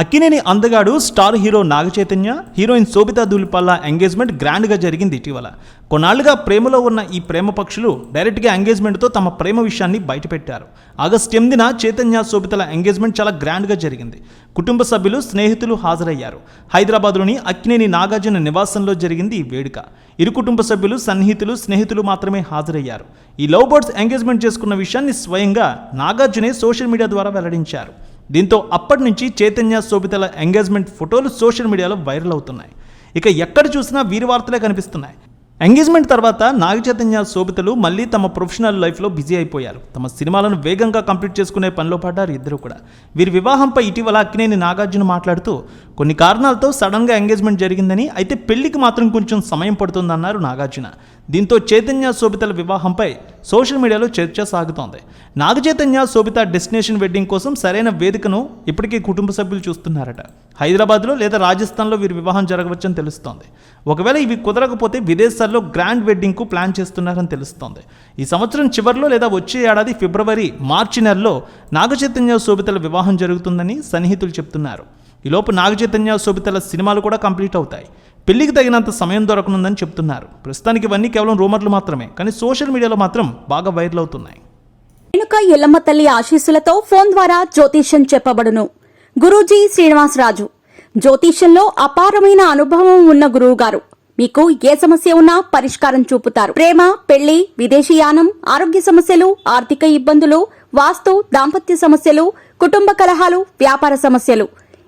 అక్కినేని అందగాడు star hero Naga Chaitanya heroine Sobhita Dhulipala engagement గ్రాండ్గా జరిగింది ఇటీవల. కొన్నాళ్ళుగా ప్రేమలో ఉన్న ఈ ప్రేమ పక్షులు డైరెక్ట్గా ఎంగేజ్మెంట్తో తమ ప్రేమ విషయాన్ని బయటపెట్టారు. ఆగస్ట్ ఎనిమిదిన చైతన్య శోభితల ఎంగేజ్మెంట్ చాలా గ్రాండ్గా జరిగింది. కుటుంబ సభ్యులు స్నేహితులు హాజరయ్యారు. హైదరాబాద్లోని అక్కినేని నాగార్జున నివాసంలో జరిగింది ఈ వేడుక. ఇరు కుటుంబ సభ్యులు సన్నిహితులు స్నేహితులు మాత్రమే హాజరయ్యారు. ఈ లవ్ బర్డ్స్ ఎంగేజ్మెంట్ చేసుకున్న విషయాన్ని స్వయంగా నాగార్జునే సోషల్ మీడియా ద్వారా వెల్లడించారు. దీంతో అప్పటి నుంచి చైతన్య శోభితల ఎంగేజ్మెంట్ ఫోటోలు సోషల్ మీడియాలో వైరల్ అవుతున్నాయి. ఇక ఎక్కడ చూసినా వీరి వార్తలే కనిపిస్తున్నాయి. ఎంగేజ్మెంట్ తర్వాత నాగ చైతన్య శోభితలు మళ్ళీ తమ ప్రొఫెషనల్ లైఫ్లో బిజీ అయిపోయారు. తమ సినిమాలను వేగంగా కంప్లీట్ చేసుకునే పనిలో పడ్డారు ఇద్దరు కూడా. వీరి వివాహంపై ఇటీవల అక్కినేని నాగార్జున మాట్లాడుతూ కొన్ని కారణాలతో సడన్గా ఎంగేజ్మెంట్ జరిగిందని అయితే పెళ్ళికి మాత్రం కొంచెం సమయం పడుతుందన్నారు నాగార్జున. దీంతో చైతన్య శోభితల వివాహంపై సోషల్ మీడియాలో చర్చ సాగుతోంది. నాగచైతన్య శోభిత డెస్టినేషన్ వెడ్డింగ్ కోసం సరైన వేదికను ఇప్పటికీ కుటుంబ సభ్యులు చూస్తున్నారట. హైదరాబాద్లో లేదా రాజస్థాన్లో వీరి వివాహం జరగవచ్చని తెలుస్తోంది. ఒకవేళ ఇవి కుదరకపోతే విదేశాల్లో గ్రాండ్ వెడ్డింగ్కు ప్లాన్ చేస్తున్నారని తెలుస్తోంది. ఈ సంవత్సరం చివరిలో లేదా వచ్చే ఏడాది ఫిబ్రవరి మార్చి నెలలో నాగచైతన్య శోభితల వివాహం జరుగుతుందని సన్నిహితులు చెప్తున్నారు. ఈలోపు నాగచైతన్య శోభితల సినిమాలు కూడా కంప్లీట్ అవుతాయి. పెళ్ళికి తగినంత సమయం దొరకనుందని చెప్తున్నారు. ప్రస్తుతానికి ఇవన్నీ కేవలం రూమర్లు మాత్రమే కానీ సోషల్ మీడియాలో మాత్రం బాగా వైరల్ అవుతున్నాయి. వెనుక ఎల్లమ్మ తల్లి ఆశీస్సులతో ఫోన్ ద్వారా జ్యోతిష్యం చెప్పబడును. గురూజీ శ్రీనివాసరాజు. జ్యోతిష్యంలో అపారమైన అనుభవం ఉన్న గురువు గారు మీకు ఏ సమస్య ఉన్నా పరిష్కారం చూపుతారు. ప్రేమ పెళ్ళి విదేశీయానం ఆరోగ్య సమస్యలు ఆర్థిక ఇబ్బందులు వాస్తు దాంపత్య సమస్యలు కుటుంబ కలహాలు వ్యాపార సమస్యలు.